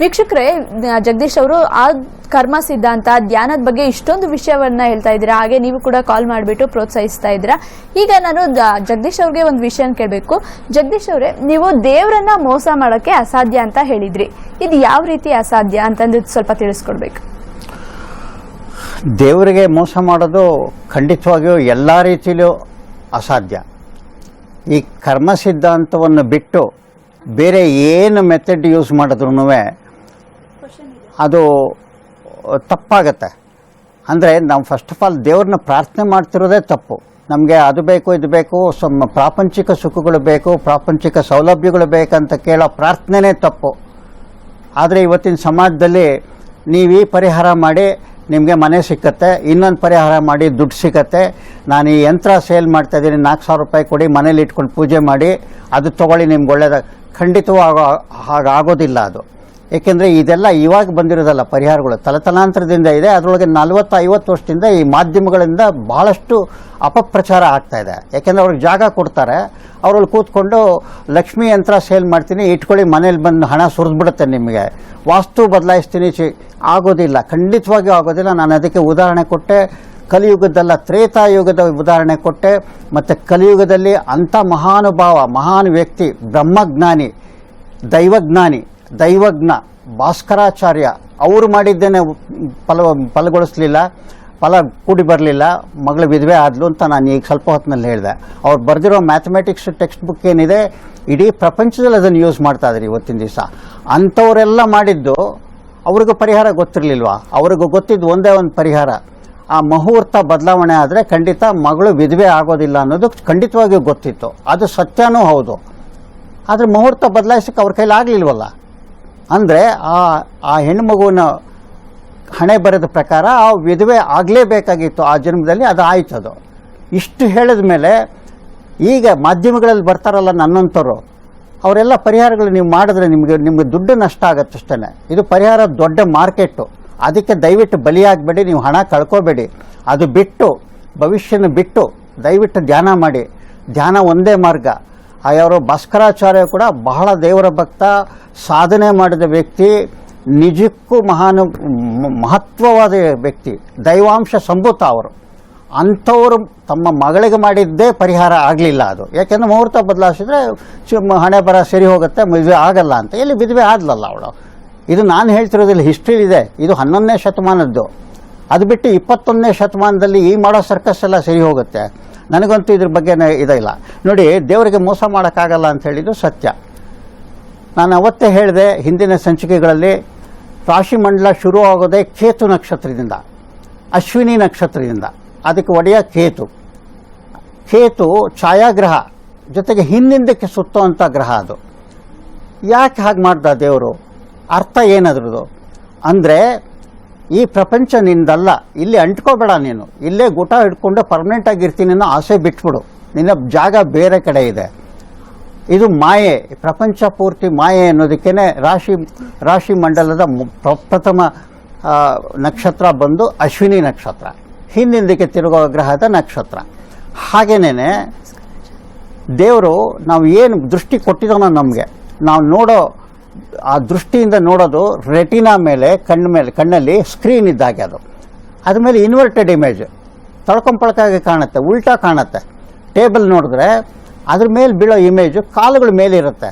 ವೀಕ್ಷಕರೇ ಜಗದೀಶ್ ಅವರು, ಆ ಕರ್ಮ ಸಿದ್ಧಾಂತ, ಧ್ಯಾನದ ಬಗ್ಗೆ ಇಷ್ಟೊಂದು ವಿಷಯವನ್ನ ಹೇಳ್ತಾ ಇದ್ದೀರಾ, ಹಾಗೆ ನೀವು ಕೂಡ ಕಾಲ್ ಮಾಡಿಬಿಟ್ಟು ಪ್ರೋತ್ಸಾಹಿಸ್ತಾ ಇದ್ದೀರಾ. ಈಗ ನಾನು ಜಗದೀಶ್ ಅವ್ರಿಗೆ ಒಂದು ವಿಷಯ ಕೇಳಬೇಕು. ಜಗದೀಶ್ ಅವರೇ, ನೀವು ದೇವರನ್ನ ಮೋಸ ಮಾಡೋಕ್ಕೆ ಅಸಾಧ್ಯ ಅಂತ ಹೇಳಿದ್ರಿ. ಇದು ಯಾವ ರೀತಿ ಅಸಾಧ್ಯ ಅಂತಂದು ಸ್ವಲ್ಪ ತಿಳಿಸ್ಕೊಡ್ಬೇಕು. ದೇವರಿಗೆ ಮೋಸ ಮಾಡೋದು ಖಂಡಿತವಾಗಿಯೂ ಎಲ್ಲ ರೀತಿಯಲ್ಲೂ ಅಸಾಧ್ಯ. ಈ ಕರ್ಮ ಸಿದ್ಧಾಂತವನ್ನು ಬಿಟ್ಟು ಬೇರೆ ಏನು ಮೆಥಡ್ ಯೂಸ್ ಮಾಡಿದ್ರೂ ಅದು ತಪ್ಪಾಗತ್ತೆ. ಅಂದರೆ ನಾವು ಫಸ್ಟ್ ಆಫ್ ಆಲ್ ದೇವ್ರನ್ನ ಪ್ರಾರ್ಥನೆ ಮಾಡ್ತಿರೋದೇ ತಪ್ಪು. ನಮಗೆ ಅದು ಬೇಕು, ಇದು ಬೇಕು ಸಮ ಪ್ರಾಪಂಚಿಕ ಸುಖಗಳು ಬೇಕು, ಪ್ರಾಪಂಚಿಕ ಸೌಲಭ್ಯಗಳು ಬೇಕಂತ ಕೇಳೋ ಪ್ರಾರ್ಥನೆನೇ ತಪ್ಪು. ಆದರೆ ಇವತ್ತಿನ ಸಮಾಜದಲ್ಲಿ ನೀವು ಈ ಪರಿಹಾರ ಮಾಡಿ ನಿಮಗೆ ಮನೆ ಸಿಕ್ಕತ್ತೆ, ಇನ್ನೊಂದು ಪರಿಹಾರ ಮಾಡಿ ದುಡ್ಡು ಸಿಕ್ಕತ್ತೆ. ನಾನು ಈ ಯಂತ್ರ ಸೇಲ್ ಮಾಡ್ತಾ ಇದ್ದೀನಿ, ನಾಲ್ಕು ಸಾವಿರ ರೂಪಾಯಿ ಕೊಡಿ, ಮನೇಲಿ ಇಟ್ಕೊಂಡು ಪೂಜೆ ಮಾಡಿ, ಅದು ತೊಗೊಳ್ಳಿ ನಿಮ್ಗೆ ಒಳ್ಳೇದಾಗ ಖಂಡಿತವೂ ಆಗೋ ಹಾಗಾಗೋದಿಲ್ಲ ಅದು. ಏಕೆಂದರೆ ಇದೆಲ್ಲ ಇವಾಗ ಬಂದಿರೋದಲ್ಲ ಪರಿಹಾರಗಳು. ತಲತಲಾಂತರದಿಂದ ಇದೆ. ಅದರೊಳಗೆ ನಲವತ್ತು ಐವತ್ತು ವರ್ಷದಿಂದ ಈ ಮಾಧ್ಯಮಗಳಿಂದ ಬಹಳಷ್ಟು ಅಪಪ್ರಚಾರ ಆಗ್ತಾ ಇದೆ. ಯಾಕೆಂದರೆ ಅವ್ರಿಗೆ ಜಾಗ ಕೊಡ್ತಾರೆ. ಅವ್ರಲ್ಲಿ ಕೂತ್ಕೊಂಡು ಲಕ್ಷ್ಮಿ ಯಂತ್ರ ಸೇಲ್ ಮಾಡ್ತೀನಿ, ಇಟ್ಕೊಳ್ಳಿ, ಮನೇಲಿ ಬಂದು ಹಣ ಸುರಿದ್ಬಿಡುತ್ತೆ ನಿಮಗೆ. ವಾಸ್ತು ಬದಲಾಯಿಸ್ತೀನಿ ಚಿ ಆಗೋದಿಲ್ಲ. ಖಂಡಿತವಾಗಿಯೂ ಆಗೋದಿಲ್ಲ. ನಾನು ಅದಕ್ಕೆ ಉದಾಹರಣೆ ಕೊಟ್ಟೆ. ಕಲಿಯುಗದಲ್ಲ ತ್ರೇತಾಯುಗದ ಉದಾಹರಣೆ ಕೊಟ್ಟೆ. ಮತ್ತು ಕಲಿಯುಗದಲ್ಲಿ ಅಂಥ ಮಹಾನುಭಾವ, ಮಹಾನ್ ವ್ಯಕ್ತಿ, ಬ್ರಹ್ಮಜ್ಞಾನಿ, ದೈವಜ್ಞಾನಿ ದೈವಜ್ಞ ಭಾಸ್ಕರಾಚಾರ್ಯ, ಅವರು ಮಾಡಿದ್ದೇನೆ ಫಲ, ಫಲಗೊಳಿಸ್ಲಿಲ್ಲ, ಫಲ ಕೂಡಿ ಬರಲಿಲ್ಲ, ಮಗಳು ವಿಧವೆ ಆದ್ಲು ಅಂತ ನಾನು ಈಗ ಸ್ವಲ್ಪ ಹೊತ್ತಿನಲ್ಲಿ ಹೇಳಿದೆ. ಅವ್ರು ಬರೆದಿರೋ ಮ್ಯಾಥಮೆಟಿಕ್ಸ್ ಟೆಕ್ಸ್ಟ್ ಬುಕ್ ಏನಿದೆ, ಇಡೀ ಪ್ರಪಂಚದಲ್ಲಿ ಅದನ್ನು ಯೂಸ್ ಮಾಡ್ತಾ ಇದ್ರಿ ಇವತ್ತಿನ ದಿವಸ. ಅಂಥವರೆಲ್ಲ ಮಾಡಿದ್ದು ಅವ್ರಿಗೂ ಪರಿಹಾರ ಗೊತ್ತಿರಲಿಲ್ವಾ? ಅವ್ರಿಗೂ ಗೊತ್ತಿದ್ದು ಒಂದೇ ಒಂದು ಪರಿಹಾರ. ಆ ಮುಹೂರ್ತ ಬದಲಾವಣೆ ಆದರೆ ಖಂಡಿತ ಮಗಳು ವಿಧವೆ ಆಗೋದಿಲ್ಲ ಅನ್ನೋದು ಖಂಡಿತವಾಗಿಯೂ ಗೊತ್ತಿತ್ತು. ಅದು ಸತ್ಯನೂ ಹೌದು. ಆದರೆ ಮುಹೂರ್ತ ಬದಲಾಯಿಸಕ್ಕೆ ಅವ್ರ ಕೈಲಿ ಆಗಲಿಲ್ವಲ್ಲ? ಅಂದರೆ ಆ ಆ ಹೆಣ್ಣುಮಗುವಿನ ಹಣೆ ಬರೆದ ಪ್ರಕಾರ ಆ ವಿಧವೆ ಆಗಲೇಬೇಕಾಗಿತ್ತು. ಆ ಜನ್ಮದಲ್ಲಿ ಅದು ಆಯ್ತು ಅದು. ಇಷ್ಟು ಹೇಳಿದ ಮೇಲೆ ಈಗ ಮಾಧ್ಯಮಗಳಲ್ಲಿ ಬರ್ತಾರಲ್ಲ ನನ್ನಂಥವ್ರು ಅವರೆಲ್ಲ ಪರಿಹಾರಗಳು ನೀವು ಮಾಡಿದ್ರೆ ನಿಮಗೆ ನಿಮಗೆ ದುಡ್ಡು ನಷ್ಟ ಆಗತ್ತೆ ಅಷ್ಟೇ ಇದು ಪರಿಹಾರ ದೊಡ್ಡ ಮಾರ್ಕೆಟು ಅದಕ್ಕೆ ದಯವಿಟ್ಟು ಬಲಿಯಾಗಬೇಡಿ, ನೀವು ಹಣ ಕಳ್ಕೋಬೇಡಿ. ಅದು ಬಿಟ್ಟು, ಭವಿಷ್ಯನ ಬಿಟ್ಟು ದಯವಿಟ್ಟು ಧ್ಯಾನ ಮಾಡಿ. ಧ್ಯಾನ ಒಂದೇ ಮಾರ್ಗ. ಆ ಯಾರೋ ಭಾಸ್ಕರಾಚಾರ್ಯ ಕೂಡ ಬಹಳ ದೇವರ ಭಕ್ತ, ಸಾಧನೆ ಮಾಡಿದ ವ್ಯಕ್ತಿ, ನಿಜಕ್ಕೂ ಮಹಾನು, ಮಹತ್ವವಾದ ವ್ಯಕ್ತಿ, ದೈವಾಂಶ ಸಂಭೂತ ಅವರು. ಅಂಥವರು ತಮ್ಮ ಮಗಳಿಗೆ ಮಾಡಿದ್ದೇ ಪರಿಹಾರ ಆಗಲಿಲ್ಲ ಅದು. ಯಾಕೆಂದ್ರೆ ಮುಹೂರ್ತ ಬದಲಾಯಿಸಿದ್ರೆ ಹಣೆ ಬರ ಸರಿ ಹೋಗುತ್ತೆ, ಮದುವೆ ಆಗಲ್ಲ ಅಂತ. ಎಲ್ಲಿ ಮದುವೆ ಆದ್ಲಲ್ಲ ಅವಳು. ಇದು ನಾನು ಹೇಳ್ತಿರೋದಿಲ್ಲ ಹಿಸ್ಟ್ರಿಲಿದೆ ಇದು. ಹನ್ನೊಂದನೇ ಶತಮಾನದ್ದು. ಅದು ಬಿಟ್ಟು ಇಪ್ಪತ್ತೊಂದನೇ ಶತಮಾನದಲ್ಲಿ ಈ ಮಾಡೋ ಸರ್ಕಸ್ ಎಲ್ಲ ಸರಿ ಹೋಗುತ್ತೆ. ನನಗಂತೂ ಇದ್ರ ಬಗ್ಗೆ ಇದಿಲ್ಲ. ನೋಡಿ, ದೇವರಿಗೆ ಮೋಸ ಮಾಡೋಕ್ಕಾಗಲ್ಲ ಅಂತ ಹೇಳಿದ್ದು ಸತ್ಯ. ನಾನು ಅವತ್ತೇ ಹೇಳಿದೆ, ಹಿಂದಿನ ಸಂಚಿಕೆಗಳಲ್ಲಿ ರಾಶಿಮಂಡಲ ಶುರು ಆಗೋದೇ ಕೇತು ನಕ್ಷತ್ರದಿಂದ, ಅಶ್ವಿನಿ ನಕ್ಷತ್ರದಿಂದ, ಅದಕ್ಕೆ ಒಡೆಯ ಕೇತು. ಕೇತು ಛಾಯಾಗ್ರಹ, ಜೊತೆಗೆ ಹಿಂದಿಂದಕ್ಕೆ ಸುತ್ತುವಂಥ ಗ್ರಹ ಅದು. ಯಾಕೆ ಹಾಗೆ ಮಾಡ್ದ ದೇವರು? ಅರ್ಥ ಏನದ್ರದ್ದು ಅಂದರೆ ಈ ಪ್ರಪಂಚ ನಿಂದಲ್ಲ. ಇಲ್ಲಿ ಅಂಟ್ಕೋಬೇಡ ನೀನು. ಇಲ್ಲೇ ಗುಟ ಹಿಡ್ಕೊಂಡು ಪರ್ಮನೆಂಟ್ ಆಗಿರ್ತೀನಿ ಅನ್ನೋ ಆಸೆ ಬಿಟ್ಬಿಡು. ನಿನ್ನ ಜಾಗ ಬೇರೆ ಕಡೆ ಇದೆ. ಇದು ಮಾಯೆ. ಪ್ರಪಂಚ ಪೂರ್ತಿ ಮಾಯೆ ಅನ್ನೋದಕ್ಕೇನೆ ರಾಶಿ ರಾಶಿ ಮಂಡಲದ ಪ್ರಥಮ ನಕ್ಷತ್ರ ಬಂದು ಅಶ್ವಿನಿ ನಕ್ಷತ್ರ. ಹಿಂದಿಂದಕ್ಕೆ ತಿರುಗುವ ಗ್ರಹದ ನಕ್ಷತ್ರ. ಹಾಗೇನೇ ದೇವರು ನಾವು ಏನು ದೃಷ್ಟಿ ಕೊಟ್ಟಿದ್ದಾನೋ ನಮಗೆ, ನಾವು ನೋಡೋ ಆ ದೃಷ್ಟಿಯಿಂದ ನೋಡೋದು ರೆಟಿನಾ ಮೇಲೆ ಕಣ್ಣ ಮೇಲೆ, ಕಣ್ಣಲ್ಲಿ ಸ್ಕ್ರೀನ್ ಇದ್ದಾಗೆ ಅದು. ಅದ್ಮೇಲೆ ಇನ್ವರ್ಟೆಡ್ ಇಮೇಜ್ ತಳ್ಕೊಂಪಳ್ಕಾಗಿ ಕಾಣುತ್ತೆ, ಉಲ್ಟಾ ಕಾಣುತ್ತೆ. ಟೇಬಲ್ ನೋಡಿದ್ರೆ ಅದ್ರ ಮೇಲೆ ಬೀಳೋ ಇಮೇಜು ಕಾಲುಗಳ ಮೇಲೆ ಇರುತ್ತೆ.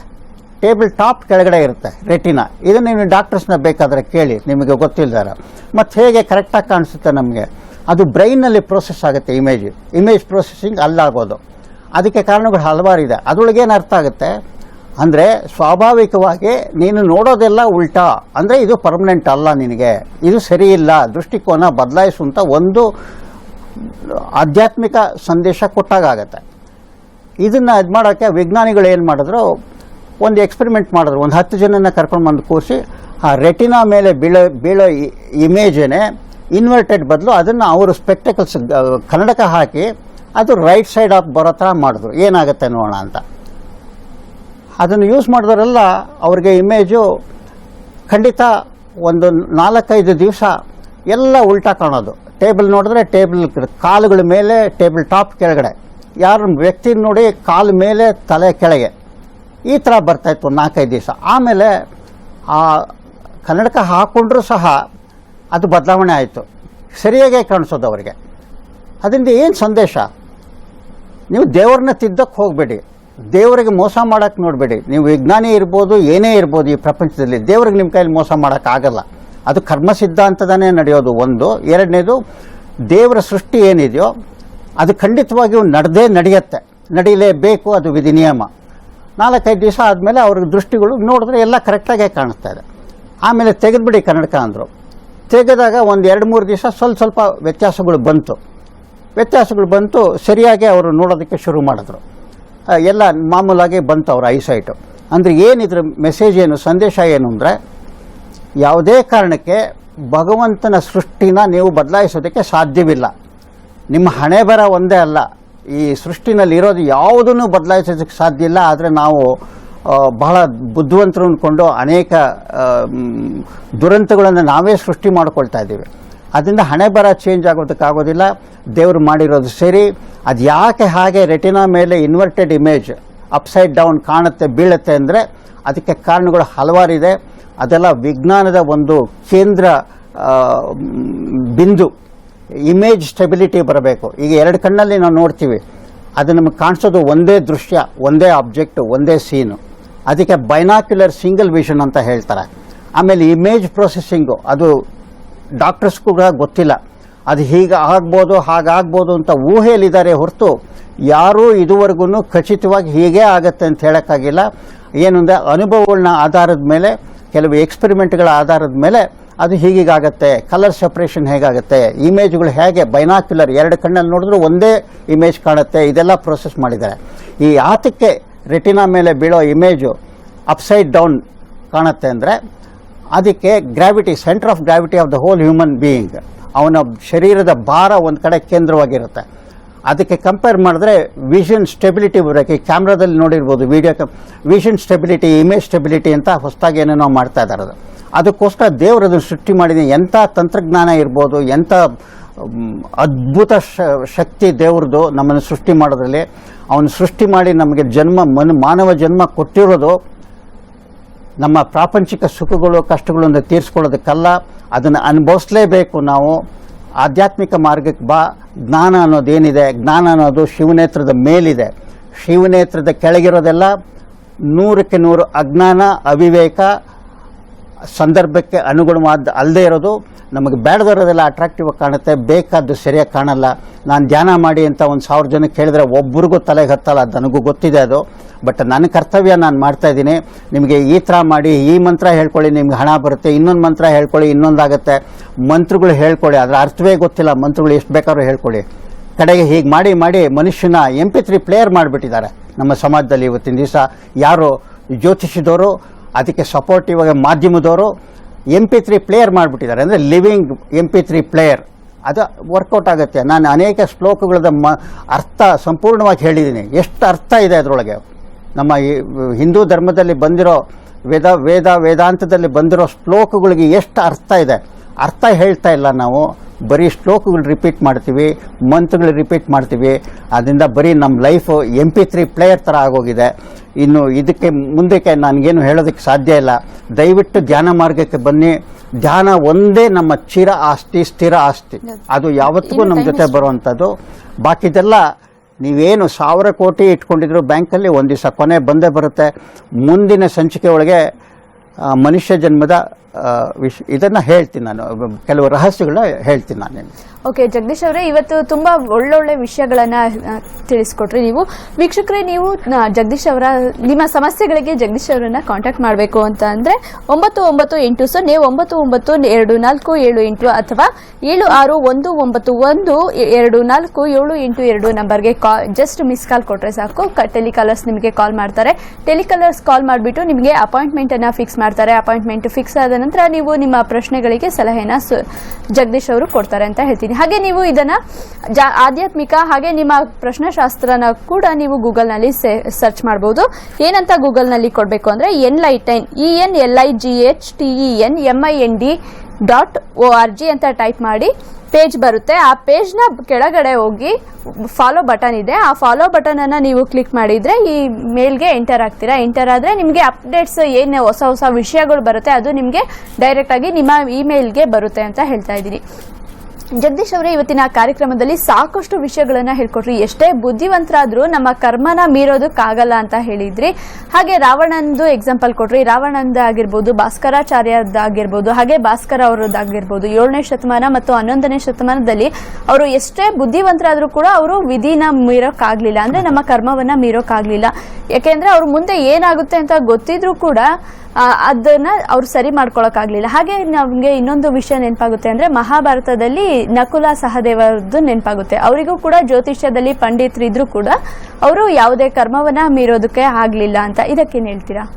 ಟೇಬಲ್ ಟಾಪ್ ಕೆಳಗಡೆ ಇರುತ್ತೆ ರೆಟಿನಾ ಇದನ್ನು ನೀವು ಡಾಕ್ಟರ್ಸ್ನ ಬೇಕಾದರೆ ಕೇಳಿ, ನಿಮಗೆ ಗೊತ್ತಿಲ್ದಾರ. ಮತ್ತು ಹೇಗೆ ಕರೆಕ್ಟಾಗಿ ಕಾಣಿಸುತ್ತೆ ನಮಗೆ? ಅದು ಬ್ರೈನಲ್ಲಿ ಪ್ರೋಸೆಸ್ ಆಗುತ್ತೆ ಇಮೇಜ್ ಇಮೇಜ್ ಪ್ರೊಸೆಸಿಂಗ್ ಅಲ್ಲಾಗೋದು ಅದಕ್ಕೆ ಕಾರಣಗಳು ಹಲವಾರಿದೆ ಅದರೊಳಗೇನು ಅರ್ಥ ಆಗುತ್ತೆ? ಅಂದರೆ ಸ್ವಾಭಾವಿಕವಾಗಿ ನೀನು ನೋಡೋದೆಲ್ಲ ಉಲ್ಟಾ. ಅಂದರೆ ಇದು ಪರ್ಮನೆಂಟ್ ಅಲ್ಲ ನಿನಗೆ. ಇದು ಸರಿಯಿಲ್ಲ ದೃಷ್ಟಿಕೋನ ಬದಲಾಯಿಸುವಂಥ ಒಂದು ಆಧ್ಯಾತ್ಮಿಕ ಸಂದೇಶ ಕೊಟ್ಟಾಗತ್ತೆ ಇದನ್ನು ಇದು ಮಾಡೋಕ್ಕೆ ವಿಜ್ಞಾನಿಗಳು ಏನು ಮಾಡಿದ್ರು? ಒಂದು ಎಕ್ಸ್ಪೆರಿಮೆಂಟ್ ಮಾಡಿದ್ರು. ಒಂದು ಹತ್ತು ಜನನ ಕರ್ಕೊಂಡು ಬಂದು ಕೂರಿಸಿ, ಆ ರೆಟಿನಾ ಮೇಲೆ ಬೀಳೋ ಬೀಳೋ ಇಮೇಜೇನೇ ಇನ್ವರ್ಟೆಡ್ ಬದಲು ಅದನ್ನು ಅವರು ಸ್ಪೆಕ್ಟಕಲ್ಸ್ ಕನ್ನಡಕ ಹಾಕಿ, ಅದು ರೈಟ್ ಸೈಡ್ ಆಫ್ ಬರೋ ಥರ ಮಾಡಿದ್ರು. ಏನಾಗುತ್ತೆ ನೋಡೋಣ ಅಂತ. ಅದನ್ನು ಯೂಸ್ ಮಾಡಿದವರೆಲ್ಲ ಅವ್ರಿಗೆ ಇಮೇಜು ಖಂಡಿತ ಒಂದು ನಾಲ್ಕೈದು ದಿವಸ ಎಲ್ಲ ಉಲ್ಟಾ ಕಾಣೋದು. ಟೇಬಲ್ ನೋಡಿದ್ರೆ ಟೇಬಲ್ ಕಾಲುಗಳ ಮೇಲೆ ಟೇಬಲ್ ಟಾಪ್ ಕೆಳಗಡೆ. ಯಾರು ವ್ಯಕ್ತಿ ನೋಡಿ ಕಾಲು ಮೇಲೆ ತಲೆ ಕೆಳಗೆ. ಈ ಥರ ಬರ್ತಾಯಿತ್ತು ನಾಲ್ಕೈದು ದಿವಸ. ಆಮೇಲೆ ಆ ಕನ್ನಡಕ ಹಾಕ್ಕೊಂಡ್ರೂ ಸಹ ಅದು ಬದಲಾವಣೆ ಆಯಿತು. ಸರಿಯಾಗೇ ಕಾಣಿಸೋದು ಅವರಿಗೆ. ಅದರಿಂದ ಏನು ಸಂದೇಶ? ನೀವು ದೇವ್ರನ್ನ ತಿದ್ದಕ್ಕೆ ಹೋಗಬೇಡಿ. ದೇವರಿಗೆ ಮೋಸ ಮಾಡೋಕ್ಕೆ ನೋಡಬೇಡಿ. ನೀವು ವಿಜ್ಞಾನಿ ಇರ್ಬೋದು, ಏನೇ ಇರ್ಬೋದು ಈ ಪ್ರಪಂಚದಲ್ಲಿ, ದೇವ್ರಿಗೆ ನಿಮ್ಮ ಕೈಯಲ್ಲಿ ಮೋಸ ಮಾಡೋಕ್ಕಾಗಲ್ಲ ಅದು ಕರ್ಮ ಸಿದ್ಧಾಂತದನೇ ನಡೆಯೋದು. ಒಂದು. ಎರಡನೇದು, ದೇವರ ಸೃಷ್ಟಿ ಏನಿದೆಯೋ, ಅದು ಖಂಡಿತವಾಗಿಯೂ ನಡೆದೇ ನಡೆಯುತ್ತೆ. ನಡೀಲೇಬೇಕು, ಅದು ವಿಧಿ ನಿಯಮ ನಾಲ್ಕೈದು ದಿವಸ ಆದಮೇಲೆ ಅವ್ರಿಗೆ ದೃಷ್ಟಿಗಳು ನೋಡಿದ್ರೆ ಎಲ್ಲ ಕರೆಕ್ಟಾಗೇ ಕಾಣಿಸ್ತಾ ಇದೆ. ಆಮೇಲೆ ತೆಗೆದುಬಿಡಿ ಕನ್ನಡಕ ಅಂದರು. ತೆಗೆದಾಗ ಒಂದು ಎರಡು ಮೂರು ದಿವಸ ಸ್ವಲ್ಪ ಸ್ವಲ್ಪ ವ್ಯತ್ಯಾಸಗಳು ಬಂತು. ವ್ಯತ್ಯಾಸಗಳು ಬಂತು, ಸರಿಯಾಗಿ ಅವರು ನೋಡೋದಕ್ಕೆ ಶುರು ಮಾಡಿದ್ರು. ಎಲ್ಲ ಮಾಮೂಲಾಗಿ ಬಂತು ಅವ್ರ ಐಸೈಟು. ಅಂದರೆ ಏನಿದ್ರ ಮೆಸೇಜ್ ಏನು, ಸಂದೇಶ ಏನು ಅಂದರೆ, ಯಾವುದೇ ಕಾರಣಕ್ಕೆ ಭಗವಂತನ ಸೃಷ್ಟಿನ ನೀವು ಬದಲಾಯಿಸೋದಕ್ಕೆ ಸಾಧ್ಯವಿಲ್ಲ. ನಿಮ್ಮ ಹಣೆ ಬರ ಒಂದೇ ಅಲ್ಲ. ಈ ಸೃಷ್ಟಿನಲ್ಲಿ ಇರೋದು ಯಾವುದನ್ನು ಬದಲಾಯಿಸೋದಕ್ಕೆ ಸಾಧ್ಯ ಇಲ್ಲ. ಆದರೆ ನಾವು ಬಹಳ ಬುದ್ಧಿವಂತರು ಅಂದ್ಕೊಂಡು ಅನೇಕ ದುರಂತಗಳನ್ನು ನಾವೇ ಸೃಷ್ಟಿ ಮಾಡ್ಕೊಳ್ತಾ ಇದ್ದೀವಿ. ಅದರಿಂದ ಹಣೆ ಬರ ಚೇಂಜ್ ಆಗೋದಕ್ಕಾಗೋದಿಲ್ಲ. ದೇವರು ಮಾಡಿರೋದು ಸರಿ. ಅದು ಯಾಕೆ ಹಾಗೆ ರೆಟಿನಾ ಮೇಲೆ ಇನ್ವರ್ಟೆಡ್ ಇಮೇಜ್ ಅಪ್ಸೈಡ್ ಡೌನ್ ಕಾಣುತ್ತೆ, ಬೀಳುತ್ತೆ ಅಂದರೆ ಅದಕ್ಕೆ ಕಾರಣಗಳು ಹಲವಾರಿದೆ. ಅದೆಲ್ಲ ವಿಜ್ಞಾನದ ಒಂದು ಕೇಂದ್ರ ಬಿಂದು. ಇಮೇಜ್ ಸ್ಟೆಬಿಲಿಟಿ ಬರಬೇಕು. ಈಗ ಎರಡು ಕಣ್ಣಲ್ಲಿ ನಾವು ನೋಡ್ತೀವಿ. ಅದು ನಮಗೆ ಕಾಣಿಸೋದು ಒಂದೇ ದೃಶ್ಯ, ಒಂದೇ ಆಬ್ಜೆಕ್ಟ್ ಒಂದೇ ಸೀನು ಅದಕ್ಕೆ ಬೈನಾಕ್ಯುಲರ್ ಸಿಂಗಲ್ ವಿಷನ್ ಅಂತ ಹೇಳ್ತಾರೆ. ಆಮೇಲೆ ಇಮೇಜ್ ಪ್ರೊಸೆಸಿಂಗು ಅದು ಡಾಕ್ಟರ್ಸ್ ಕೂಡ ಗೊತ್ತಿಲ್ಲ. ಅದು ಹೀಗೆ ಆಗ್ಬೋದು ಹಾಗಾಗ್ಬೋದು ಅಂತ ಊಹೆಯಲ್ಲಿದ್ದಾರೆ ಹೊರತು ಯಾರೂ ಇದುವರೆಗೂ ಖಚಿತವಾಗಿ ಹೀಗೆ ಆಗತ್ತೆ ಅಂತ ಹೇಳೋಕ್ಕಾಗಿಲ್ಲ. ಏನು ಅಂದರೆ ಅನುಭವಗಳನ್ನ ಆಧಾರದ ಮೇಲೆ, ಕೆಲವು ಎಕ್ಸ್ಪೆರಿಮೆಂಟ್ಗಳ ಆಧಾರದ ಮೇಲೆ ಅದು ಹೀಗೀಗಾಗತ್ತೆ ಕಲರ್ ಸೆಪ್ರೇಷನ್ ಹೇಗಾಗುತ್ತೆ? ಇಮೇಜ್ಗಳು ಹೇಗೆ? ಬೈನಾಕ್ಯುಲರ್ ಎರಡು ಕಣ್ಣಲ್ಲಿ ನೋಡಿದ್ರೂ ಒಂದೇ ಇಮೇಜ್ ಕಾಣುತ್ತೆ. ಇದೆಲ್ಲ ಪ್ರೋಸೆಸ್ ಮಾಡಿದ್ದಾರೆ. ಈ ಆತಕ್ಕೆ ರೆಟಿನಾ ಮೇಲೆ ಬೀಳೋ ಇಮೇಜು ಅಪ್ಸೈಡ್ ಡೌನ್ ಕಾಣುತ್ತೆ ಅಂದರೆ ಅದಕ್ಕೆ gravity centre of gravity of the whole human being ಅವನ ಶರೀರದ ಭಾರ ಒಂದು ಕಡೆ ಕೇಂದ್ರವಾಗಿರುತ್ತೆ. ಅದಕ್ಕೆ ಕಂಪೇರ್ ಮಾಡಿದ್ರೆ ವಿಷನ್ ಸ್ಟೆಬಿಲಿಟಿ ಬರೋಕ್ಕೆ, ಕ್ಯಾಮ್ರಾದಲ್ಲಿ ನೋಡಿರ್ಬೋದು video vision stability image stability ಅಂತ ಹೊಸದಾಗಿ ಏನೇನೋ ಮಾಡ್ತಾ ಇದ್ದಾರೆ ಅದು. ಅದಕ್ಕೋಸ್ಕರ ದೇವರು ಸೃಷ್ಟಿ ಮಾಡಿದ ಎಂಥ ತಂತ್ರಜ್ಞಾನ ಇರ್ಬೋದು ಎಂಥ ಅದ್ಭುತ ಶಕ್ತಿ ದೇವ್ರದ್ದು ನಮ್ಮನ್ನು ಸೃಷ್ಟಿ ಮಾಡೋದ್ರಲ್ಲಿ ಅವನು ಸೃಷ್ಟಿ ಮಾಡಿ ನಮಗೆ ಜನ್ಮ, ಮನ್, ಮಾನವ ಜನ್ಮ ಕೊಟ್ಟಿರೋದು ನಮ್ಮ ಪ್ರಾಪಂಚಿಕ ಸುಖಗಳು ಕಷ್ಟಗಳನ್ನು ತೀರಿಸ್ಕೊಳ್ಳೋದಕ್ಕಲ್ಲ, ಅದನ್ನು ಅನುಭವಿಸಲೇಬೇಕು ನಾವು. ಆಧ್ಯಾತ್ಮಿಕ ಮಾರ್ಗಕ್ಕೆ ಬಾ. ಜ್ಞಾನ ಅನ್ನೋದೇನಿದೆ ಜ್ಞಾನ ಅನ್ನೋದು ಶಿವನೇತ್ರದ ಮೇಲಿದೆ. ಶಿವನೇತ್ರದ ಕೆಳಗಿರೋದೆಲ್ಲ ನೂರಕ್ಕೆ ನೂರು ಅಜ್ಞಾನ, ಅವಿವೇಕ, ಸಂದರ್ಭಕ್ಕೆ ಅನುಗುಣವಾದ ಅಲ್ಲದೆ ಇರೋದು. ನಮಗೆ ಬೇಡದಿರೋದೆಲ್ಲ ಅಟ್ರಾಕ್ಟಿವ್ ಆಗಿ ಕಾಣುತ್ತೆ. ಬೇಕಾದ್ದು ಸರಿಯಾಗಿ ಕಾಣಲ್ಲ. ನಾನು ಧ್ಯಾನ ಮಾಡಿ ಅಂತ ಒಂದು ಸಾವಿರ ಜನಕ್ಕೆ ಹೇಳಿದ್ರೆ ಒಬ್ರಿಗೂ ತಲೆಗೆ ಹತ್ತಲ್ಲ. ನನಗೂ ಗೊತ್ತಿದೆ ಅದು. ಬಟ್ ನನ್ನ ಕರ್ತವ್ಯ ನಾನು ಮಾಡ್ತಾ ಇದ್ದೀನಿ. ನಿಮಗೆ ಈ ಥರ ಮಾಡಿ, ಈ ಮಂತ್ರ ಹೇಳ್ಕೊಳ್ಳಿ, ನಿಮ್ಗೆ ಹಣ ಬರುತ್ತೆ, ಇನ್ನೊಂದು ಮಂತ್ರ ಹೇಳ್ಕೊಳ್ಳಿ, ಇನ್ನೊಂದಾಗುತ್ತೆ. ಮಂತ್ರಗಳು ಹೇಳ್ಕೊಳ್ಳಿ, ಅದರ ಅರ್ಥವೇ ಗೊತ್ತಿಲ್ಲ, ಮಂತ್ರಗಳು ಎಷ್ಟು ಬೇಕಾದ್ರೂ ಹೇಳ್ಕೊಳ್ಳಿ. ಕಡೆಗೆ ಹೀಗೆ ಮಾಡಿ ಮಾಡಿ ಮನುಷ್ಯನ ಎಂ ಪಿ ತ್ರೀ ಪ್ಲೇಯರ್ ಮಾಡಿಬಿಟ್ಟಿದ್ದಾರೆ. ನಮ್ಮ ಸಮಾಜದಲ್ಲಿ ಇವತ್ತಿನ ದಿವಸ. ಯಾರು ಜ್ಯೋತಿಷಿದವರು, ಅದಕ್ಕೆ ಸಪೋರ್ಟಿವ್ ಆಗಿ ಮಾಧ್ಯಮದವರು ಎಂ ಪಿ ತ್ರೀ ಪ್ಲೇಯರ್ ಮಾಡಿಬಿಟ್ಟಿದ್ದಾರೆ. ಅಂದರೆ living M P three player ಅದು ವರ್ಕೌಟ್ ಆಗುತ್ತೆ. ನಾನು ಅನೇಕ ಶ್ಲೋಕಗಳದ ಮ ಅರ್ಥ ಸಂಪೂರ್ಣವಾಗಿ ಹೇಳಿದ್ದೀನಿ. ಎಷ್ಟು ಅರ್ಥ ಇದೆ ಅದರೊಳಗೆ? ನಮ್ಮ ಹಿಂದೂ ಧರ್ಮದಲ್ಲಿ ಬಂದಿರೋ ವೇದ ವೇದ ವೇದಾಂತದಲ್ಲಿ ಬಂದಿರೋ ಶ್ಲೋಕಗಳಿಗೆ ಎಷ್ಟು ಅರ್ಥ ಇದೆ? ಅರ್ಥ ಹೇಳ್ತಾ ಇಲ್ಲ ನಾವು. ಬರೀ ಶ್ಲೋಕಗಳು ರಿಪೀಟ್ ಮಾಡ್ತೀವಿ ಮಂತ್ಗಳು ರಿಪೀಟ್ ಮಾಡ್ತೀವಿ. ಅದರಿಂದ ಬರೀ ನಮ್ಮ life M P three player ಥರ ಆಗೋಗಿದೆ. ಇನ್ನು ಇದಕ್ಕೆ ಮುಂದಕ್ಕೆ ನನಗೇನು ಹೇಳೋದಕ್ಕೆ ಸಾಧ್ಯ ಇಲ್ಲ. ದಯವಿಟ್ಟು ಧ್ಯಾನ ಮಾರ್ಗಕ್ಕೆ ಬನ್ನಿ. ಧ್ಯಾನ ಒಂದೇ ನಮ್ಮ ಚಿರ ಆಸ್ತಿ ಸ್ಥಿರ ಆಸ್ತಿ. ಅದು ಯಾವತ್ತಿಗೂ ನಮ್ಮ ಜೊತೆ ಬರುವಂಥದ್ದು. ಬಾಕಿದೆಲ್ಲ ನೀವೇನು ಸಾವಿರ ಕೋಟಿ ಇಟ್ಕೊಂಡಿದ್ರು ಬ್ಯಾಂಕಲ್ಲಿ, ಒಂದು ದಿವಸ ಕೊನೆ ಬಂದೇ ಬರುತ್ತೆ ಮುಂದಿನ ಸಂಚಿಕೆ ಒಳಗೆ ಮನುಷ್ಯ ಜನ್ಮದ ವಿಶ್ ಇದನ್ನು ಹೇಳ್ತೀನಿ ನಾನು ಕೆಲವು ರಹಸ್ಯಗಳನ್ನ ಹೇಳ್ತೀನಿ ನಾನು. ಓಕೆ, ಜಗದೀಶ್ ಅವರೇ, ಇವತ್ತು ತುಂಬಾ ಒಳ್ಳೊಳ್ಳೆ ವಿಷಯಗಳನ್ನ ತಿಳಿಸ್ಕೊಟ್ರಿ ನೀವು. ವೀಕ್ಷಕರೇ, ನೀವು ಜಗದೀಶ್ ಅವರ, ನಿಮ್ಮ ಸಮಸ್ಯೆಗಳಿಗೆ ಜಗದೀಶ್ ಅವರನ್ನ ಕಾಂಟ್ಯಾಕ್ಟ್ ಮಾಡಬೇಕು ಅಂತ ಅಂದ್ರೆ ಒಂಬತ್ತು ಒಂಬತ್ತು ಎಂಟು ಸೊನ್ನೆ ಒಂಬತ್ತು ಒಂಬತ್ತು ಎರಡು ನಾಲ್ಕು ಏಳು ಎಂಟು ಅಥವಾ ಏಳು ಆರು ಒಂದು ಒಂಬತ್ತು ಒಂದು ಎರಡು ನಾಲ್ಕು ಏಳು ಎಂಟು ಎರಡು ನಂಬರ್ಗೆ ಕಾ ಜಸ್ಟ್ ಮಿಸ್ ಕಾಲ್ ಕೊಟ್ರೆ ಸಾಕು. ಟೆಲಿಕಾಲರ್ಸ್ ನಿಮಗೆ ಕಾಲ್ ಮಾಡ್ತಾರೆ. ಟೆಲಿಕಾಲರ್ಸ್ ಕಾಲ್ ಮಾಡಿಬಿಟ್ಟು ನಿಮಗೆ ಅಪಾಯಿಂಟ್ಮೆಂಟ್ ಅನ್ನ ಫಿಕ್ಸ್ ಮಾಡ್ತಾರೆ. ಅಪಾಯಿಂಟ್ಮೆಂಟ್ ಫಿಕ್ಸ್ ಆದ ನಂತರ ನೀವು ನಿಮ್ಮ ಪ್ರಶ್ನೆಗಳಿಗೆ ಸಲಹೆನ ಜಗದೀಶ್ ಅವರು ಕೊಡ್ತಾರೆ ಅಂತ ಹೇಳ್ತೀನಿ. ಹಾಗೆ ನೀವು ಇದನ್ನ ಆಧ್ಯಾತ್ಮಿಕ ಹಾಗೆ ನಿಮ್ಮ ಪ್ರಶ್ನೆಶಾಸ್ತ್ರನ ಕೂಡ ನೀವು ಗೂಗಲ್ನಲ್ಲಿ ಸರ್ಚ್ ಮಾಡಬಹುದು ಏನಂತ ಗೂಗಲ್ನಲ್ಲಿ ಕೊಡಬೇಕು ಅಂದ್ರೆ enlighten E N L I G H T E N M I N D dot O R G ಅಂತ ಟೈಪ್ ಮಾಡಿ ಪೇಜ್ ಬರುತ್ತೆ. ಆ ಪೇಜ್ನ ಕೆಳಗಡೆ ಹೋಗಿ ಫಾಲೋ ಬಟನ್ ಇದೆ. ಆ ಫಾಲೋ ಬಟನ್ ಅನ್ನ ನೀವು ಕ್ಲಿಕ್ ಮಾಡಿದ್ರೆ ಈ ಮೇಲ್ಗೆ ಎಂಟರ್ ಆಗ್ತೀರಾ. ಎಂಟರ್ ಆದ್ರೆ ನಿಮಗೆ ಅಪ್ಡೇಟ್ಸ್ ಏನು ಹೊಸ ಹೊಸ ವಿಷಯಗಳು ಬರುತ್ತೆ ಅದು ನಿಮಗೆ ಡೈರೆಕ್ಟ್ ಆಗಿ ನಿಮ್ಮ ಇಮೇಲ್ಗೆ ಬರುತ್ತೆ ಅಂತ ಹೇಳ್ತಾ ಇದ್ದೀನಿ. ಜಗದೀಶ್ ಅವರೇ, ಇವತ್ತಿನ ಕಾರ್ಯಕ್ರಮದಲ್ಲಿ ಸಾಕಷ್ಟು ವಿಷಯಗಳನ್ನ ಹೇಳ್ಕೊಟ್ರಿ. ಎಷ್ಟೇ ಬುದ್ಧಿವಂತರಾದ್ರೂ ನಮ್ಮ ಕರ್ಮನ ಮೀರೋದಕ್ಕಾಗಲ್ಲ ಅಂತ ಹೇಳಿದ್ರಿ. ಹಾಗೆ ರಾವಣಂದು ಎಕ್ಸಾಂಪಲ್ ಕೊಟ್ರಿ. ರಾವಣಂದ ಆಗಿರ್ಬೋದು, ಭಾಸ್ಕರಾಚಾರ್ಯದ್ದಾಗಿರ್ಬೋದು, ಹಾಗೆ ಭಾಸ್ಕರ ಅವರದ್ದಾಗಿರ್ಬೋದು, ಏಳನೇ ಶತಮಾನ ಮತ್ತು ಹನ್ನೊಂದನೇ ಶತಮಾನದಲ್ಲಿ ಅವರು ಎಷ್ಟೇ ಬುದ್ಧಿವಂತರಾದ್ರೂ ಕೂಡ ಅವರು ವಿಧಿನ ಮೀರೋಕ್ಕಾಗ್ಲಿಲ್ಲ. ಅಂದ್ರೆ ನಮ್ಮ ಕರ್ಮವನ್ನ ಮೀರೋಕ್ಕಾಗ್ಲಿಲ್ಲ. ಯಾಕೆಂದ್ರೆ ಅವ್ರ ಮುಂದೆ ಏನಾಗುತ್ತೆ ಅಂತ ಗೊತ್ತಿದ್ರೂ ಕೂಡ ಅದನ್ನ ಅವ್ರು ಸರಿ ಮಾಡ್ಕೊಳಕ್ಕಾಗ್ಲಿಲ್ಲ. ಹಾಗೆ ನಮಗೆ ಇನ್ನೊಂದು ವಿಷಯ ನೆನಪಾಗುತ್ತೆ ಅಂದ್ರೆ ಮಹಾಭಾರತದಲ್ಲಿ ನಕುಲ ಸಹದೇವರದ್ದು ನೆನಪಾಗುತ್ತೆ. ಅವರಿಗೂ ಕೂಡ ಜ್ಯೋತಿಷ್ಯದಲ್ಲಿ ಪಂಡಿತರಿದ್ರು ಕೂಡ ಅವರು ಯಾವುದೇ ಕರ್ಮವನ್ನ ಮೀರೋದಕ್ಕೆ ಆಗ್ಲಿಲ್ಲ ಅಂತ. ಇದಕ್ಕೇನು ಹೇಳ್ತೀರಾ?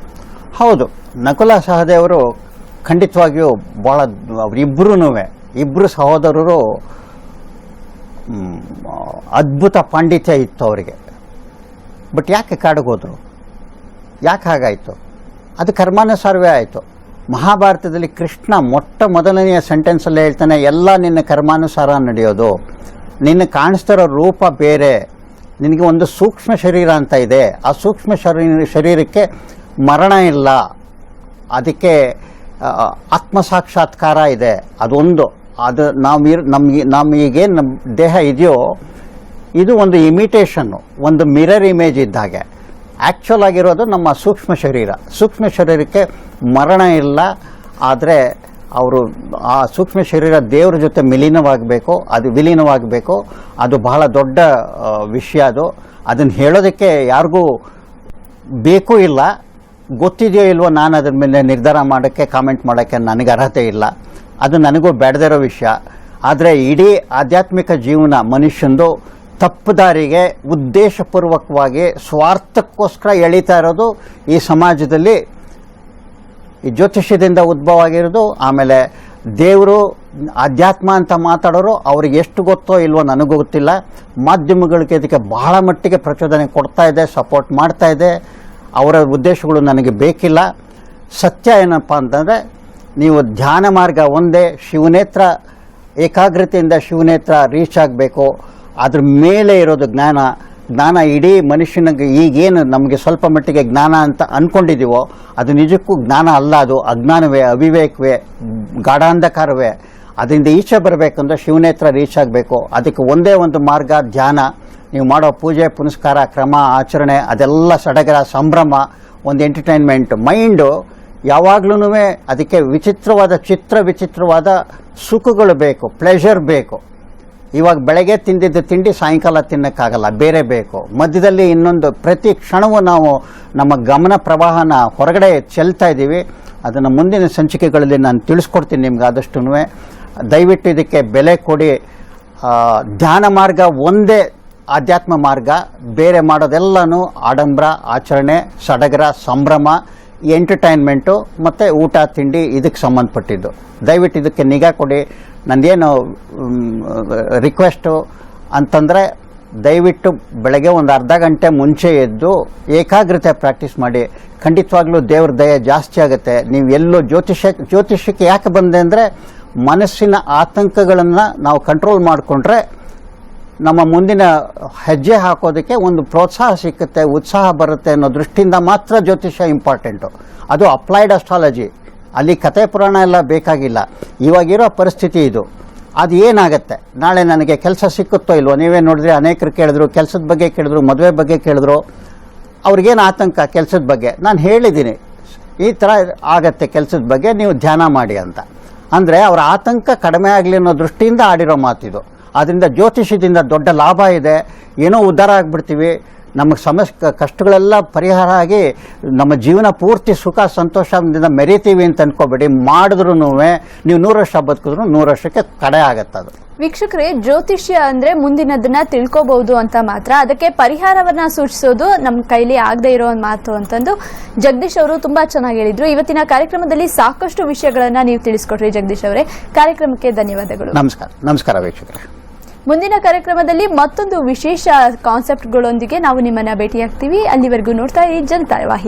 ಹೌದು. ನಕುಲ ಸಹದೇವರು ಖಂಡಿತವಾಗಿಯೂ ಭಾಳ ಅವರಿಬ್ಬರೂ ಇಬ್ಬರು ಸಹೋದರರು ಅದ್ಭುತ ಪಾಂಡಿತ್ಯ ಇತ್ತು ಅವರಿಗೆ. ಬಟ್ ಯಾಕೆ ಕಾಡಿಗೆ ಯಾಕೆ ಹಾಗಾಯಿತು? ಅದು ಕರ್ಮಾನುಸಾರವೇ ಆಯಿತು. ಮಹಾಭಾರತದಲ್ಲಿ ಕೃಷ್ಣ ಮೊಟ್ಟ ಮೊದಲನೆಯ ಸೆಂಟೆನ್ಸಲ್ಲೇ ಹೇಳ್ತಾನೆ, ಎಲ್ಲ ನಿನ್ನ ಕರ್ಮಾನುಸಾರ ನಡೆಯೋದು. ನಿನ್ನ ಕಾಣಿಸ್ತಿರೋ ರೂಪ ಬೇರೆ. ನಿನಗೆ ಒಂದು ಸೂಕ್ಷ್ಮ ಶರೀರ ಅಂತ ಇದೆ. ಆ ಸೂಕ್ಷ್ಮ ಶರೀರ ಶರೀರಕ್ಕೆ ಮರಣ ಇಲ್ಲ. ಅದಕ್ಕೆ ಆತ್ಮ ಸಾಕ್ಷಾತ್ಕಾರ ಇದೆ. ಅದೊಂದು. ಅದು ನಾವು ನಮಗೆ ನಮ್ಮ ನಮಗೇನು ನಮ್ಮ ದೇಹ ಇದೆಯೋ, ಇದು ಒಂದು ಇಮಿಟೇಷನ್ನು ಒಂದು ಮಿರರ್ ಇಮೇಜ್ ಇದ್ದ ಹಾಗೆ ಆ್ಯಕ್ಚುಲ್ ಆಗಿರೋದು ನಮ್ಮ ಸೂಕ್ಷ್ಮ ಶರೀರ. ಸೂಕ್ಷ್ಮ ಶರೀರಕ್ಕೆ ಮರಣ ಇಲ್ಲ, ಆದರೆ ಅವರು ಆ ಸೂಕ್ಷ್ಮ ಶರೀರ ದೇವರ ಜೊತೆ ವಿಲೀನವಾಗಬೇಕು, ಅದು ವಿಲೀನವಾಗಬೇಕು, ಅದು ಬಹಳ ದೊಡ್ಡ ವಿಷಯ ಅದು. ಅದನ್ನು ಹೇಳೋದಕ್ಕೆ ಯಾರಿಗೂ ಬೇಕು ಇಲ್ಲ. ಗೊತ್ತಿದೆಯೋ ಇಲ್ವೋ ನಾನು ಅದ್ರ ಮೇಲೆ ನಿರ್ಧಾರ ಮಾಡೋಕ್ಕೆ ಕಾಮೆಂಟ್ ಮಾಡೋಕ್ಕೆ ನನಗೆ ಅರ್ಹತೆ ಇಲ್ಲ. ಅದು ನನಗೂ ಬೇಡದಿರೋ ವಿಷಯ. ಆದರೆ ಇಡೀ ಆಧ್ಯಾತ್ಮಿಕ ಜೀವನ ಮನುಷ್ಯಂದು ತಪ್ಪು ದಾರಿಗೆ ಉದ್ದೇಶಪೂರ್ವಕವಾಗಿ ಸ್ವಾರ್ಥಕ್ಕೋಸ್ಕರ ಎಳೀತಾ ಇರೋದು ಈ ಸಮಾಜದಲ್ಲಿ. ಈ ಜ್ಯೋತಿಷ್ಯದಿಂದ ಉದ್ಭವ ಆಗಿರೋದು ಆಮೇಲೆ ದೇವರು ಆಧ್ಯಾತ್ಮ ಅಂತ ಮಾತಾಡೋರು ಅವ್ರಿಗೆ ಎಷ್ಟು ಗೊತ್ತೋ ಇಲ್ವೋ ನನಗೂ ಗೊತ್ತಿಲ್ಲ. ಮಾಧ್ಯಮಗಳಿಗೆ ಇದಕ್ಕೆ ಬಹಳ ಮಟ್ಟಿಗೆ ಪ್ರಚೋದನೆ ಕೊಡ್ತಾ ಇದೆ, ಸಪೋರ್ಟ್ ಮಾಡ್ತಾ ಇದೆ. ಅವರ ಉದ್ದೇಶಗಳು ನನಗೆ ಬೇಕಿಲ್ಲ. ಸತ್ಯ ಏನಪ್ಪ ಅಂತಂದರೆ, ನೀವು ಧ್ಯಾನ ಮಾರ್ಗ ಒಂದೇ, ಶಿವನೇತ್ರ ಏಕಾಗ್ರತೆಯಿಂದ ಶಿವನೇತ್ರ ರೀಚ್ ಆಗಬೇಕು. ಅದ್ರ ಮೇಲೆ ಇರೋದು ಜ್ಞಾನ. ಜ್ಞಾನ ಇಡೀ ಮನುಷ್ಯನಿಗೆ ಈಗೇನು ನಮಗೆ ಸ್ವಲ್ಪ ಮಟ್ಟಿಗೆ ಜ್ಞಾನ ಅಂತ ಅಂದ್ಕೊಂಡಿದ್ದೀವೋ ಅದು ನಿಜಕ್ಕೂ ಜ್ಞಾನ ಅಲ್ಲ ಅದು. ಅಜ್ಞಾನವೇ, ಅವಿವೇಕವೇ, ಗಾಢಾಂಧಕಾರವೇ. ಅದರಿಂದ ಈಚೆ ಬರಬೇಕಂದ್ರೆ ಶಿವನೇತ್ರ ರೀಚ್ ಆಗಬೇಕು. ಅದಕ್ಕೆ ಒಂದೇ ಒಂದು ಮಾರ್ಗ, ಧ್ಯಾನ. ನೀವು ಮಾಡೋ ಪೂಜೆ, ಪುನಸ್ಕಾರ, ಕ್ರಮ, ಆಚರಣೆ, ಅದೆಲ್ಲ ಸಡಗರ, ಸಂಭ್ರಮ, ಒಂದು ಎಂಟರ್ಟೈನ್ಮೆಂಟ್ ಮೈಂಡು ಯಾವಾಗ್ಲೂ ಅದಕ್ಕೆ ವಿಚಿತ್ರವಾದ, ಚಿತ್ರ ವಿಚಿತ್ರವಾದ ಸುಖಗಳು ಬೇಕು ಪ್ಲೆಷರ್ ಬೇಕು. ಇವಾಗ ಬೆಳಗ್ಗೆ ತಿಂದಿದ್ದ ತಿಂಡಿ ಸಾಯಂಕಾಲ ತಿನ್ನಕ್ಕಾಗಲ್ಲ, ಬೇರೆ ಬೇಕು. ಮಧ್ಯದಲ್ಲಿ ಇನ್ನೊಂದು ಪ್ರತಿ ಕ್ಷಣವೂ ನಾವು ನಮ್ಮ ಗಮನ ಪ್ರವಾಹನ ಹೊರಗಡೆ ಚೆಲ್ತಾ ಇದ್ದೀವಿ. ಅದನ್ನು ಮುಂದಿನ ಸಂಚಿಕೆಗಳಲ್ಲಿ ನಾನು ತಿಳಿಸ್ಕೊಡ್ತೀನಿ ನಿಮ್ಗೆ ಆದಷ್ಟು ದಯವಿಟ್ಟು ಇದಕ್ಕೆ ಬೆಲೆ ಕೊಡಿ. ಧ್ಯಾನ ಮಾರ್ಗ ಒಂದೇ ಆಧ್ಯಾತ್ಮ ಮಾರ್ಗ. ಬೇರೆ ಮಾಡೋದೆಲ್ಲನೂ ಆಡಂಬರ, ಆಚರಣೆ, ಸಡಗರ, ಸಂಭ್ರಮ, ಎಂಟರ್ಟೈನ್ಮೆಂಟು ಮತ್ತು ಊಟ, ತಿಂಡಿ ಇದಕ್ಕೆ ಸಂಬಂಧಪಟ್ಟಿದ್ದು. ದಯವಿಟ್ಟು ಇದಕ್ಕೆ ನಿಗಾ ಕೊಡಿ. ನಂದೇನು ರಿಕ್ವೆಸ್ಟು ಅಂತಂದರೆ ದಯವಿಟ್ಟು ಬೆಳಗ್ಗೆ ಒಂದು ಅರ್ಧ ಗಂಟೆ ಮುಂಚೆ ಎದ್ದು ಏಕಾಗ್ರತೆ ಪ್ರಾಕ್ಟೀಸ್ ಮಾಡಿ. ಖಂಡಿತವಾಗ್ಲೂ ದೇವ್ರ ದಯ ಜಾಸ್ತಿ ಆಗುತ್ತೆ. ನೀವು ಎಲ್ಲೋ ಜ್ಯೋತಿಷ್ಯ ಜ್ಯೋತಿಷ್ಯಕ್ಕೆ ಯಾಕೆ ಬಂದೆ ಅಂದರೆ ಮನಸ್ಸಿನ ಆತಂಕಗಳನ್ನು ನಾವು ಕಂಟ್ರೋಲ್ ಮಾಡಿಕೊಂಡ್ರೆ ನಮ್ಮ ಮುಂದಿನ ಹೆಜ್ಜೆ ಹಾಕೋದಕ್ಕೆ ಒಂದು ಪ್ರೋತ್ಸಾಹ ಸಿಕ್ಕುತ್ತೆ, ಉತ್ಸಾಹ ಬರುತ್ತೆ ಅನ್ನೋ ದೃಷ್ಟಿಯಿಂದ ಮಾತ್ರ ಜ್ಯೋತಿಷ್ಯ ಇಂಪಾರ್ಟೆಂಟು ಅದು ಅಪ್ಲೈಡ್ ಅಸ್ಟ್ರಾಲಜಿ ಅಲ್ಲಿ ಕತೆ ಪುರಾಣ ಎಲ್ಲ ಬೇಕಾಗಿಲ್ಲ. ಇವಾಗಿರೋ ಪರಿಸ್ಥಿತಿ ಇದು. ಅದು ಏನಾಗುತ್ತೆ? ನಾಳೆ ನನಗೆ ಕೆಲಸ ಸಿಕ್ಕುತ್ತೋ ಇಲ್ವೋ? ನೀವೇ ನೋಡಿದ್ರೆ ಅನೇಕರು ಕೇಳಿದ್ರು, ಕೆಲಸದ ಬಗ್ಗೆ ಕೇಳಿದ್ರು, ಮದುವೆ ಬಗ್ಗೆ ಕೇಳಿದ್ರು. ಅವ್ರಿಗೇನು ಆತಂಕ ಕೆಲಸದ ಬಗ್ಗೆ? ನಾನು ಹೇಳಿದ್ದೀನಿ. ಈ ಥರ ಆಗತ್ತೆ ಕೆಲಸದ ಬಗ್ಗೆ, ನೀವು ಧ್ಯಾನ ಮಾಡಿ ಅಂತ. ಅಂದರೆ ಅವರ ಆತಂಕ ಕಡಿಮೆ ಆಗಲಿ ಅನ್ನೋ ದೃಷ್ಟಿಯಿಂದ ಆಡಿರೋ ಮಾತಿದು. ಅದರಿಂದ ಜ್ಯೋತಿಷ್ಯದಿಂದ ದೊಡ್ಡ ಲಾಭ ಇದೆ. ಏನೋ ಉದ್ಧಾರ ಆಗಿಬಿಡ್ತೀವಿ. ನಮಗೆ ಸಮಸ್ಯೆ ಕಷ್ಟಗಳೆಲ್ಲ ಪರಿಹಾರ ಆಗಿ ನಮ್ಮ ಜೀವನ ಪೂರ್ತಿ ಸುಖ ಸಂತೋಷದಿಂದ ಮೆರಿತೀವಿ ಅಂತ ಅನ್ಕೋಬೇಡಿ. ಮಾಡಿದ್ರು ನೀವು ನೂರು ವರ್ಷ ಬದುಕಿದ್ರು ನೂರು ವರ್ಷಕ್ಕೆ ಕಡೆ ಆಗತ್ತೆ ಅದು. ವೀಕ್ಷಕರೇ ಜ್ಯೋತಿಷ್ಯ ಅಂದ್ರೆ ಮುಂದಿನದನ್ನ ತಿಳ್ಕೋಬಹುದು ಅಂತ ಮಾತ್ರ. ಅದಕ್ಕೆ ಪರಿಹಾರವನ್ನ ಸೂಚಿಸೋದು ನಮ್ಮ ಕೈಲಿ ಆಗದೆ ಇರೋ ಒಂದ್ ಮಾತು ಅಂತಂದು ಜಗದೀಶ್ ಅವರು ತುಂಬಾ ಚೆನ್ನಾಗಿ ಹೇಳಿದ್ರು. ಇವತ್ತಿನ ಕಾರ್ಯಕ್ರಮದಲ್ಲಿ ಸಾಕಷ್ಟು ವಿಷಯಗಳನ್ನ ನೀವು ತಿಳಿಸ್ಕೊಟ್ರಿ ಜಗದೀಶ್ ಅವರೇ. ಕಾರ್ಯಕ್ರಮಕ್ಕೆ ಧನ್ಯವಾದಗಳು. ನಮಸ್ಕಾರ. ನಮಸ್ಕಾರ ವೀಕ್ಷಕರೇ. ಮುಂದಿನ ಕಾರ್ಯಕ್ರಮದಲ್ಲಿ ಮತ್ತೊಂದು ವಿಶೇಷ ಕಾನ್ಸೆಪ್ಟ್ಗಳೊಂದಿಗೆ ನಾವು ನಿಮ್ಮನ್ನ ಭೇಟಿಯಾಗ್ತೀವಿ. ಅಲ್ಲಿವರೆಗೂ ನೋಡ್ತಾ ಇರಿ ಜನತಾ